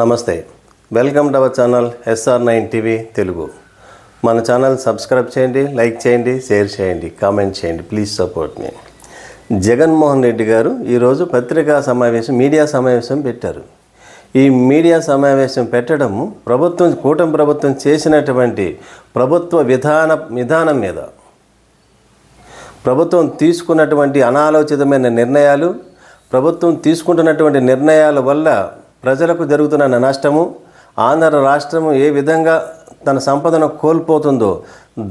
నమస్తే. Welcome to our channel SR nine TV Telugu. మన channel subscribe చేయండి like చేయండి షేర్ చేయండి కామెంట్ చేయండి ప్లీజ్ సపోర్ట్ మీ. జగన్మోహన్ రెడ్డి గారు ఈరోజు పత్రికా సమావేశం మీడియా సమావేశం పెట్టారు. ఈ మీడియా సమావేశం పెట్టడం ప్రభుత్వం కూటమి ప్రభుత్వం చేసినటువంటి ప్రభుత్వ విధాన విధానం మీద. ప్రభుత్వం తీసుకున్నటువంటి అనాలోచితమైన నిర్ణయాలు ప్రభుత్వం తీసుకుంటున్నటువంటి నిర్ణయాల వల్ల ప్రజలకు జరుగుతున్న నష్టము ఆంధ్ర రాష్ట్రము ఏ విధంగా తన సంపదను కోల్పోతుందో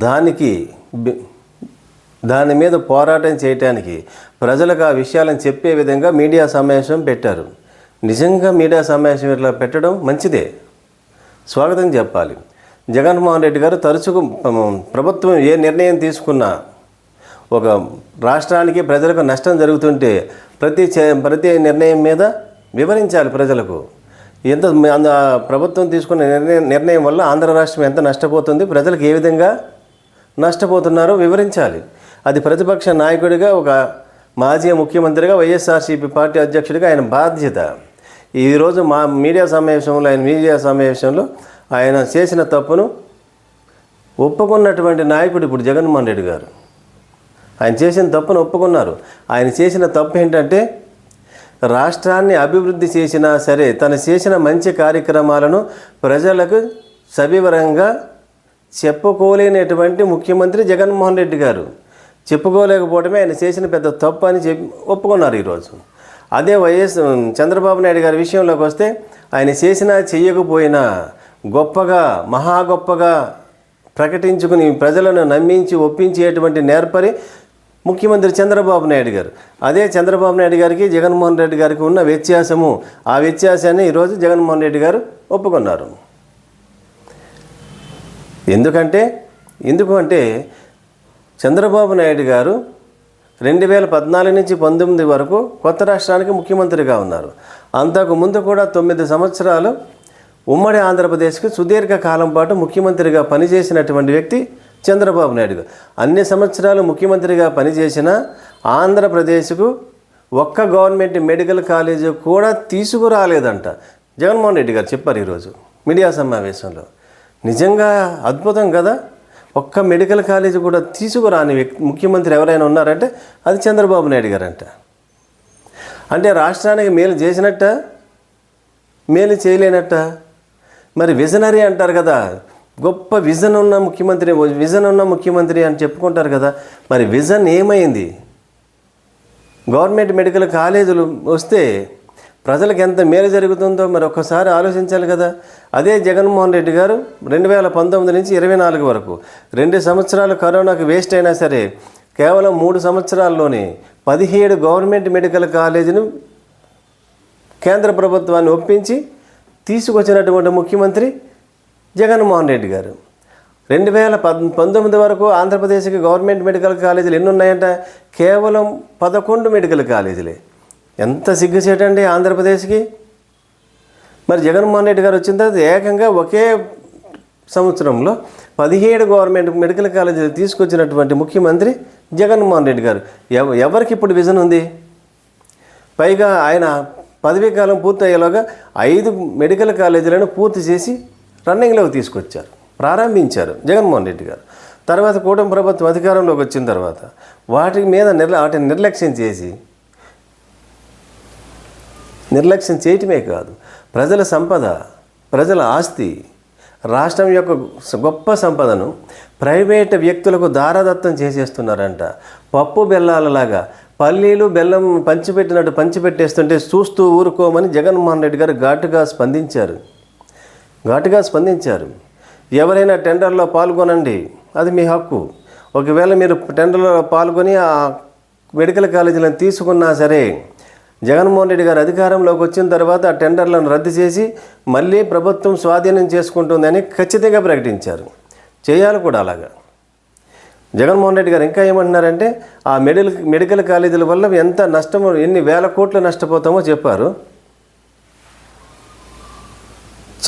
దానికి దాని మీద పోరాటం చేయటానికి ప్రజలకు ఆ విషయాలను చెప్పే విధంగా మీడియా సమావేశం పెట్టారు. నిజంగా మీడియా సమావేశం ఇట్లా పెట్టడం మంచిదే. స్వాగతం చెప్పాలి. జగన్మోహన్ రెడ్డి గారు తరచుగా ప్రభుత్వం ఏ నిర్ణయం తీసుకున్నా ఒక రాష్ట్రానికి ప్రజలకు నష్టం జరుగుతుంటే ప్రతి చ ప్రతి నిర్ణయం మీద వివరించాలి ప్రజలకు. ఎంత అంద ప్రభుత్వం తీసుకున్న నిర్ణయం నిర్ణయం వల్ల ఆంధ్ర రాష్ట్రం ఎంత నష్టపోతుంది ప్రజలకు ఏ విధంగా నష్టపోతున్నారో వివరించాలి. అది ప్రతిపక్ష నాయకుడిగా ఒక మాజీ ముఖ్యమంత్రిగా వైఎస్ఆర్సీపీ పార్టీ అధ్యక్షుడిగా ఆయన బాధ్యత. ఈరోజు మా మీడియా సమావేశంలో ఆయన మీడియా సమావేశంలో ఆయన చేసిన తప్పును ఒప్పుకున్నటువంటి నాయకుడు ఇప్పుడు జగన్మోహన్ రెడ్డి గారు. ఆయన చేసిన తప్పును ఒప్పుకున్నారు. ఆయన చేసిన తప్పు ఏంటంటే రాష్ట్రాన్ని అభివృద్ధి చేసినా సరే తను చేసిన మంచి కార్యక్రమాలను ప్రజలకు సవివరంగా చెప్పుకోలేనటువంటి ముఖ్యమంత్రి జగన్మోహన్ రెడ్డి గారు. చెప్పుకోలేకపోవడమే ఆయన చేసిన పెద్ద తప్పు అని చెప్పి ఒప్పుకున్నారు ఈరోజు. అదే వైఎస్ చంద్రబాబు నాయుడు గారి విషయంలోకి వస్తే ఆయన చేసినా చేయకపోయినా గొప్పగా మహా గొప్పగా ప్రకటించుకుని ప్రజలను నమ్మించి ఒప్పించేటువంటి నేర్పరి ముఖ్యమంత్రి చంద్రబాబు నాయుడు గారు. అదే చంద్రబాబు నాయుడు గారికి జగన్మోహన్ రెడ్డి గారికి ఉన్న వ్యత్యాసము. ఆ వ్యత్యాసాన్ని ఈరోజు జగన్మోహన్ రెడ్డి గారు ఒప్పుకున్నారు. ఎందుకంటే ఎందుకు అంటే చంద్రబాబు నాయుడు గారు రెండు వేల పద్నాలుగు నుంచి పంతొమ్మిది వరకు కొత్త రాష్ట్రానికి ముఖ్యమంత్రిగా ఉన్నారు. అంతకు ముందు కూడా తొమ్మిది సంవత్సరాలు ఉమ్మడి ఆంధ్రప్రదేశ్కి సుదీర్ఘ కాలం పాటు ముఖ్యమంత్రిగా పనిచేసినటువంటి వ్యక్తి చంద్రబాబు నాయుడు అన్ని సంవత్సరాలు ముఖ్యమంత్రిగా పనిచేసిన ఆంధ్రప్రదేశ్కు ఒక్క గవర్నమెంట్ మెడికల్ కాలేజీ కూడా తీసుకురాలేదంట. జగన్మోహన్ రెడ్డి గారు చెప్పారు ఈరోజు మీడియా సమావేశంలో. నిజంగా అద్భుతం కదా? ఒక్క మెడికల్ కాలేజ్ కూడా తీసుకురాని వ్యక్తి ముఖ్యమంత్రి ఎవరైనా ఉన్నారంటే అది చంద్రబాబు నాయుడు గారంట. అంటే రాష్ట్రానికి మేలు చేసినట్ట? మేలు చేయలేనట్ట? మరి విజనరీ అంటారు కదా. గొప్ప విజన్ ఉన్న ముఖ్యమంత్రి విజన్ ఉన్న ముఖ్యమంత్రి అని చెప్పుకుంటారు కదా. మరి విజన్ ఏమైంది? గవర్నమెంట్ మెడికల్ కాలేజీలు వస్తే ప్రజలకు ఎంత మేలు జరుగుతుందో మరి ఒక్కసారి ఆలోచించాలి కదా. అదే జగన్మోహన్ రెడ్డి గారు రెండు వేల పంతొమ్మిది నుంచి ఇరవై నాలుగు వరకు రెండు సంవత్సరాలు కరోనాకు వేస్ట్ అయినా సరే కేవలం మూడు సంవత్సరాల్లోనే పదిహేడు గవర్నమెంట్ మెడికల్ కాలేజీని కేంద్ర ప్రభుత్వాన్ని ఒప్పించి తీసుకొచ్చినటువంటి ముఖ్యమంత్రి జగన్మోహన్ రెడ్డి గారు. రెండు వేల పంతొమ్మిది వరకు ఆంధ్రప్రదేశ్కి గవర్నమెంట్ మెడికల్ కాలేజీలు ఎన్ని ఉన్నాయంట కేవలం పదకొండు మెడికల్ కాలేజీలే. ఎంత సిగ్గుచేటండి ఆంధ్రప్రదేశ్కి? మరి జగన్మోహన్ రెడ్డి గారు వచ్చిన తర్వాత ఏకంగా ఒకే సంవత్సరంలో పదిహేడు గవర్నమెంట్ మెడికల్ కాలేజీలు తీసుకొచ్చినటువంటి ముఖ్యమంత్రి జగన్మోహన్ రెడ్డి గారు. ఎవ ఎవరికి ఇప్పుడు విజన్ ఉంది? పైగా ఆయన పదవీ కాలం పూర్తయ్యేలోగా ఐదు మెడికల్ కాలేజీలను పూర్తి చేసి రన్నింగ్లోకి తీసుకొచ్చారు. ప్రారంభించారు జగన్మోహన్ రెడ్డి గారు. తర్వాత కూటమి ప్రభుత్వం అధికారంలోకి వచ్చిన తర్వాత వాటి మీద నిర్ల వాటిని నిర్లక్ష్యం చేసి నిర్లక్ష్యం చేయటమే కాదు ప్రజల సంపద ప్రజల ఆస్తి రాష్ట్రం యొక్క గొప్ప సంపదను ప్రైవేట్ వ్యక్తులకు దారదత్తం చేసేస్తున్నారంట. పప్పు బెల్లాలలాగా పల్లీలు బెల్లం పంచిపెట్టినట్టు పంచిపెట్టేస్తుంటే చూస్తూ ఊరుకోమని జగన్మోహన్ రెడ్డి గారు ఘాటుగా స్పందించారు. ఘాటుగా స్పందించారు. ఎవరైనా టెండర్లో పాల్గొనండి అది మీ హక్కు. ఒకవేళ మీరు టెండర్లో పాల్గొని ఆ మెడికల్ కాలేజీలను తీసుకున్నా సరే జగన్మోహన్ రెడ్డి గారు అధికారంలోకి వచ్చిన తర్వాత ఆ టెండర్లను రద్దు చేసి మళ్ళీ ప్రభుత్వం స్వాధీనం చేసుకుంటుందని ఖచ్చితంగా ప్రకటించారు. చేయాలి కూడా అలాగా. జగన్మోహన్ రెడ్డి గారు ఇంకా ఏమంటున్నారంటే ఆ మెడికల్ మెడికల్ కాలేజీల వల్ల ఎంత నష్టమో ఎన్ని వేల కోట్లు నష్టపోతామో చెప్పారు.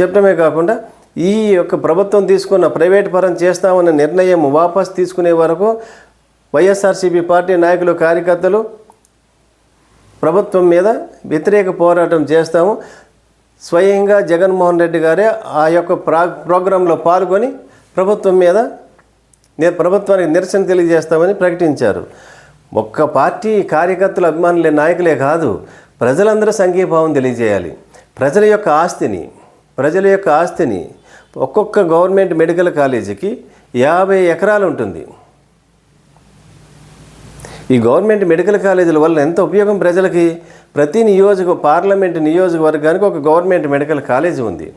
చెప్పడమే కాకుండా ఈ యొక్క ప్రభుత్వం తీసుకున్న ప్రైవేట్ పరం చేస్తామన్న నిర్ణయం వాపస్ తీసుకునే వరకు వైఎస్ఆర్సీపీ పార్టీ నాయకులు కార్యకర్తలు ప్రభుత్వం మీద వ్యతిరేక పోరాటం చేస్తాము. స్వయంగా జగన్మోహన్ రెడ్డి గారే ఆ యొక్క ప్రా ప్రోగ్రాంలో పాల్గొని ప్రభుత్వం మీద నే- ప్రభుత్వానికి నిరసన తెలియజేస్తామని ప్రకటించారు. ఒక్క పార్టీ కార్యకర్తలు అభిమానులే నాయకులే కాదు ప్రజలందరూ సంఘీభావం తెలియజేయాలి. ప్రజల యొక్క ఆస్తిని ప్రజల యొక్క ఆస్తిని ఒక్కొక్క గవర్నమెంట్ మెడికల్ కాలేజీకి యాభై ఎకరాలు ఉంటుంది. ఈ గవర్నమెంట్ మెడికల్ కాలేజీల వల్ల ఎంత ఉపయోగం ప్రజలకి? ప్రతి నియోజక పార్లమెంట్ నియోజకవర్గానికి ఒక గవర్నమెంట్ మెడికల్ కాలేజీ ఉంది.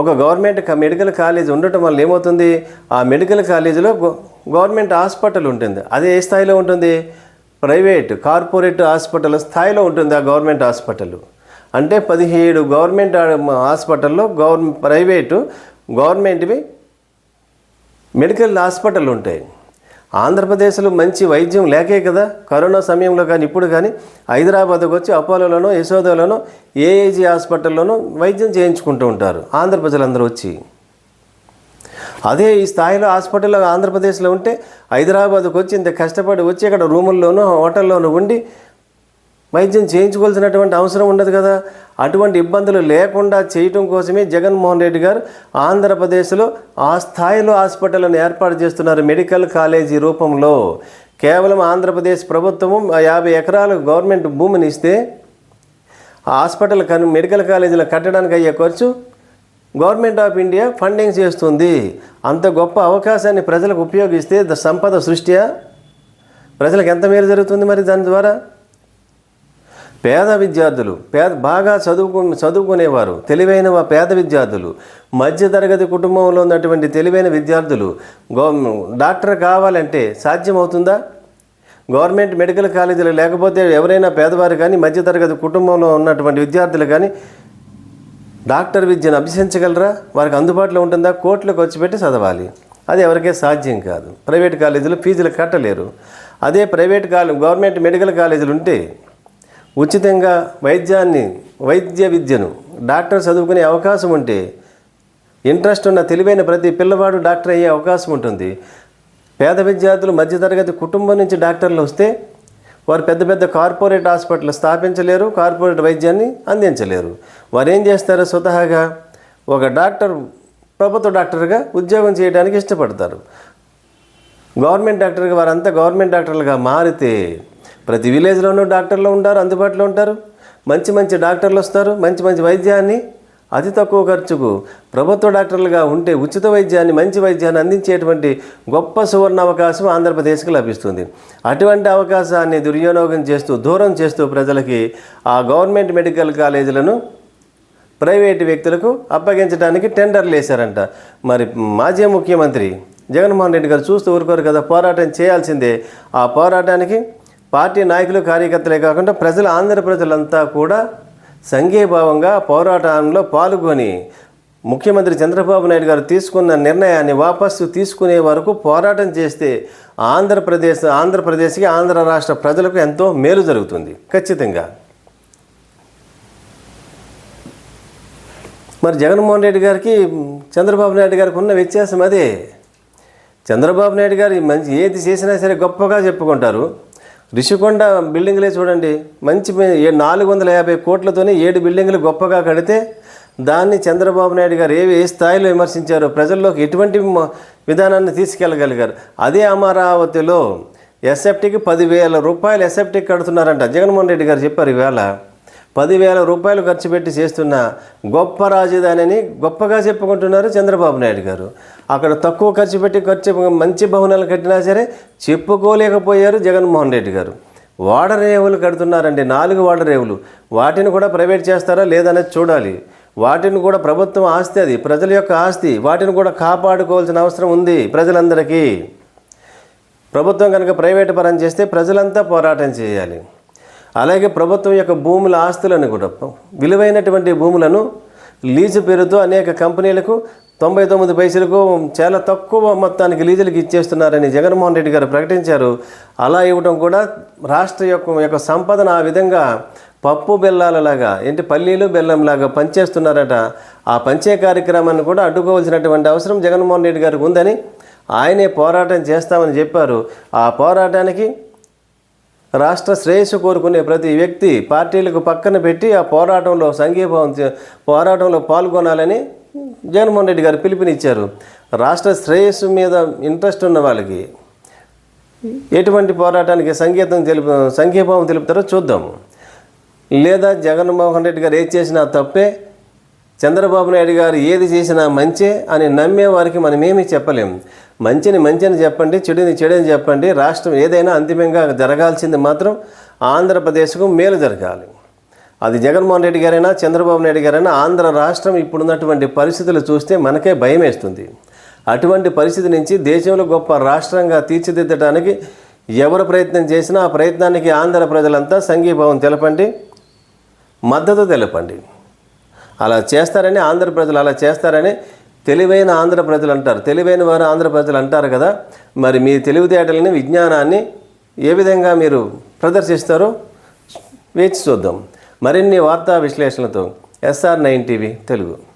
ఒక గవర్నమెంట్ మెడికల్ కాలేజ్ ఉండటం వల్ల ఏమవుతుంది? ఆ మెడికల్ కాలేజీలో గవర్నమెంట్ హాస్పిటల్ ఉంటుంది. అది ఏ స్థాయిలో ఉంటుంది? ప్రైవేట్ కార్పొరేట్ హాస్పిటల్ స్థాయిలో ఉంటుంది ఆ గవర్నమెంట్ హాస్పిటల్. అంటే పదిహేడు గవర్నమెంట్ హాస్పిటల్లో గవర్నమెంట్ ప్రైవేటు గవర్నమెంట్వి మెడికల్ హాస్పిటల్ ఉంటాయి ఆంధ్రప్రదేశ్లో మంచి వైద్యం లేకే కదా. కరోనా సమయంలో కానీ ఇప్పుడు కానీ హైదరాబాద్కి వచ్చి అపోలోలోనో యశోదలోనో ఏఏజీ హాస్పిటల్లోనో వైద్యం చేయించుకుంటూ ఉంటారు. ఆంధ్ర ప్రజలందరూ వచ్చి. అదే ఈ స్థాయిలో హాస్పిటల్లో ఆంధ్రప్రదేశ్లో ఉంటే హైదరాబాద్కి వచ్చి ఇంత కష్టపడి వచ్చి అక్కడ రూముల్లోనూ హోటల్లోనూ ఉండి వైద్యం చేయించుకోవాల్సినటువంటి అవసరం ఉండదు కదా. అటువంటి ఇబ్బందులు లేకుండా చేయటం కోసమే జగన్మోహన్ రెడ్డి గారు ఆంధ్రప్రదేశ్లో ఆ స్థాయిలో హాస్పిటల్ను ఏర్పాటు చేస్తున్నారు మెడికల్ కాలేజీ రూపంలో. కేవలం ఆంధ్రప్రదేశ్ ప్రభుత్వము ఆ యాభై ఎకరాలు గవర్నమెంట్ భూమిని ఇస్తే హాస్పిటల్ కన్ మెడికల్ కాలేజీలు కట్టడానికి అయ్యే ఖర్చు గవర్నమెంట్ ఆఫ్ ఇండియా ఫండింగ్ చేస్తుంది. అంత గొప్ప అవకాశాన్ని ప్రజలకు ఉపయోగిస్తే సంపద సృష్ట్యా? ప్రజలకు ఎంత మేలు జరుగుతుంది మరి దాని ద్వారా? పేద విద్యార్థులు పేద బాగా చదువుకు చదువుకునేవారు తెలివైన పేద విద్యార్థులు మధ్యతరగతి కుటుంబంలో ఉన్నటువంటి తెలివైన విద్యార్థులు గో డాక్టర్ కావాలంటే సాధ్యమవుతుందా? గవర్నమెంట్ మెడికల్ కాలేజీలు లేకపోతే ఎవరైనా పేదవారు కానీ మధ్యతరగతి కుటుంబంలో ఉన్నటువంటి విద్యార్థులు కానీ డాక్టర్ విద్యను అభ్యసించగలరా? వారికి అందుబాటులో ఉంటుందా? కోట్లు ఖర్చు పెట్టి చదవాలి. అది ఎవరికే సాధ్యం కాదు. ప్రైవేట్ కాలేజీలు ఫీజులు కట్టలేరు. అదే ప్రైవేట్ కాలేజ్ గవర్నమెంట్ మెడికల్ కాలేజీలు ఉంటే ఉచితంగా వైద్యాన్ని వైద్య విద్యను డాక్టర్ చదువుకునే అవకాశం ఉంటే ఇంట్రెస్ట్ ఉన్న తెలివైన ప్రతి పిల్లవాడు డాక్టర్ అయ్యే అవకాశం ఉంటుంది. పేద విద్యార్థులు మధ్యతరగతి కుటుంబం నుంచి డాక్టర్లు వస్తే వారు పెద్ద పెద్ద కార్పొరేట్ హాస్పిటల్ స్థాపించలేరు కార్పొరేట్ వైద్యాన్ని అందించలేరు. వారు ఏం చేస్తారు స్వతహాగా? ఒక డాక్టర్ ప్రభుత్వ డాక్టర్గా ఉద్యోగం చేయడానికి ఇష్టపడతారు. గవర్నమెంట్ డాక్టర్గా వారంతా గవర్నమెంట్ డాక్టర్లుగా మారితే ప్రతి విలేజ్లోనూ డాక్టర్లు ఉంటారు అందుబాటులో ఉంటారు. మంచి మంచి డాక్టర్లు వస్తారు మంచి మంచి వైద్యాన్ని అతి తక్కువ ఖర్చుకు ప్రభుత్వ డాక్టర్లుగా ఉంటే ఉచిత వైద్యాన్ని మంచి వైద్యాన్ని అందించేటువంటి గొప్ప సువర్ణ అవకాశం ఆంధ్రప్రదేశ్కి లభిస్తుంది. అటువంటి అవకాశాన్ని దుర్వినియోగం చేస్తూ దూరం చేస్తూ ప్రజలకి ఆ గవర్నమెంట్ మెడికల్ కాలేజీలను ప్రైవేటు వ్యక్తులకు అప్పగించడానికి టెండర్లు వేశారంట. మరి మాజీ ముఖ్యమంత్రి జగన్మోహన్ రెడ్డి గారు చూస్తూ ఊరుకోరు కదా పోరాటం చేయాల్సిందే. ఆ పోరాటానికి పార్టీ నాయకులు కార్యకర్తలే కాకుండా ప్రజలు ఆంధ్ర ప్రజలంతా కూడా సంఘీభావంగా పోరాటంలో పాల్గొని ముఖ్యమంత్రి చంద్రబాబు నాయుడు గారు తీసుకున్న నిర్ణయాన్ని వాపస్సు తీసుకునే వరకు పోరాటం చేస్తే ఆంధ్రప్రదేశ్ ఆంధ్రప్రదేశ్కి ఆంధ్ర రాష్ట్ర ప్రజలకు ఎంతో మేలు జరుగుతుంది. ఖచ్చితంగా. మరి జగన్మోహన్ రెడ్డి గారికి చంద్రబాబు నాయుడు గారికి ఉన్న వ్యత్యాసం అదే. చంద్రబాబు నాయుడు గారు మంచి ఏది చేసినా సరే గొప్పగా చెప్పుకుంటారు. రిషికొండ బిల్డింగ్లే చూడండి. మంచి నాలుగు వందల యాభై కోట్లతోనే ఏడు బిల్డింగ్లు గొప్పగా కడితే దాన్ని చంద్రబాబు నాయుడు గారు ఏ ఏ స్థాయిలో విమర్శించారో ప్రజల్లోకి ఎటువంటి విధానాన్ని తీసుకెళ్ళగలిగారు. అదే అమరావతిలో ఎస్ఎఫ్టీకి పదివేల రూపాయలు ఎస్ఎఫ్టీకి కడుతున్నారంట. జగన్మోహన్ రెడ్డి గారు చెప్పారు ఈవేళ పదివేల రూపాయలు ఖర్చు పెట్టి చేస్తున్న గొప్ప రాజధానిని గొప్పగా చెప్పుకుంటున్నారు చంద్రబాబు నాయుడు గారు. అక్కడ తక్కువ ఖర్చు పెట్టి ఖర్చు మంచి భవనాలు కట్టినా సరే చెప్పుకోలేకపోయారు జగన్మోహన్ రెడ్డి గారు. వాడరేవులు కడుతున్నారండి నాలుగు వాడరేవులు వాటిని కూడా ప్రైవేట్ చేస్తారా లేదనేది చూడాలి. వాటిని కూడా ప్రభుత్వం ఆస్తి అది ప్రజల యొక్క ఆస్తి. వాటిని కూడా కాపాడుకోవాల్సిన అవసరం ఉంది ప్రజలందరికీ. ప్రభుత్వం కనుక ప్రైవేటు పరం చేస్తే ప్రజలంతా పోరాటం చేయాలి. అలాగే ప్రభుత్వం యొక్క భూముల ఆస్తులను కూడా విలువైనటువంటి భూములను లీజు పేరుతో అనేక కంపెనీలకు తొంభై తొమ్మిది పైసలకు చాలా తక్కువ మొత్తానికి లీజులకు ఇచ్చేస్తున్నారని జగన్మోహన్ రెడ్డి గారు ప్రకటించారు. అలా ఇవ్వడం కూడా రాష్ట్ర యొక్క యొక్క సంపదను ఆ విధంగా పప్పు బెల్లాలలాగా ఏంటి పల్లీలు బెల్లంలాగా పనిచేస్తున్నారట ఆ పంచే కార్యక్రమాన్ని కూడా అడ్డుకోవాల్సినటువంటి అవసరం జగన్మోహన్ రెడ్డి గారికి ఉందని ఆయనే పోరాటం చేస్తామని చెప్పారు. ఆ పోరాటానికి రాష్ట్ర శ్రేయస్సు కోరుకునే ప్రతి వ్యక్తి పార్టీలకు పక్కన పెట్టి ఆ పోరాటంలో సంఘీభావం పోరాటంలో పాల్గొనాలని జగన్మోహన్ రెడ్డి గారు పిలుపునిచ్చారు. రాష్ట్ర శ్రేయస్సు మీద ఇంట్రెస్ట్ ఉన్న వాళ్ళకి ఎటువంటి పోరాటానికి సంగీతం తెలుపు సంఘీభావం తెలుపుతారో చూద్దాము. లేదా జగన్మోహన్ రెడ్డి గారు ఏది చేసినా తప్పే చంద్రబాబు నాయుడు గారు ఏది చేసినా మంచే అని నమ్మే వారికి మనం ఏమీ మంచిని మంచిని చెప్పండి చెడుని చెడుని చెప్పండి. రాష్ట్రం ఏదైనా అంతిమంగా జరగాల్సింది మాత్రం ఆంధ్రప్రదేశ్కు మేలు జరగాలి. అది జగన్మోహన్ రెడ్డి గారైనా చంద్రబాబు నాయుడు గారైనా ఆంధ్ర రాష్ట్రం ఇప్పుడున్నటువంటి పరిస్థితులు చూస్తే మనకే భయం వేస్తుంది అటువంటి పరిస్థితి నుంచి దేశంలో గొప్ప రాష్ట్రంగా తీర్చిదిద్దడానికి ఎవరు ప్రయత్నం చేసినా ఆ ప్రయత్నానికి ఆంధ్ర ప్రజలంతా సంఘీభావం తెలపండి మద్దతు తెలపండి. అలా చేస్తారని ఆంధ్ర ప్రజలు అలా చేస్తారని తెలివైన ఆంధ్ర ప్రజలు అంటారు. తెలివైన వారు ఆంధ్ర ప్రజలు అంటారు కదా. మరి మీ తెలివితేటలని విజ్ఞానాన్ని ఏ విధంగా మీరు ప్రదర్శిస్తారో వేచి చూద్దాం. మరిన్ని వార్తా విశ్లేషణలతో ఎస్ఆర్ నైన్ టీవీ తెలుగు.